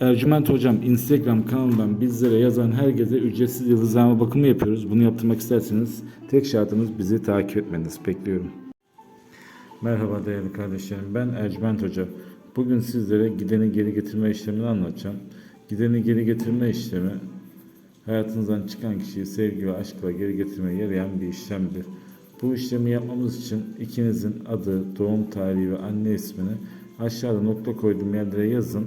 Ercüment Hocam Instagram kanalından bizlere yazan herkese ücretsiz yıldızlama bakımı yapıyoruz. Bunu yaptırmak isterseniz tek şartımız bizi takip etmeniz. Bekliyorum. Merhaba değerli kardeşlerim. Ben Ercüment Hoca. Bugün sizlere gideni geri getirme işlemini anlatacağım. Gideni geri getirme işlemi hayatınızdan çıkan kişiyi sevgi ve aşkla geri getirmeye yarayan bir işlemdir. Bu işlemi yapmamız için ikinizin adı, doğum tarihi ve anne ismini aşağıda nokta koyduğum yerlere yazın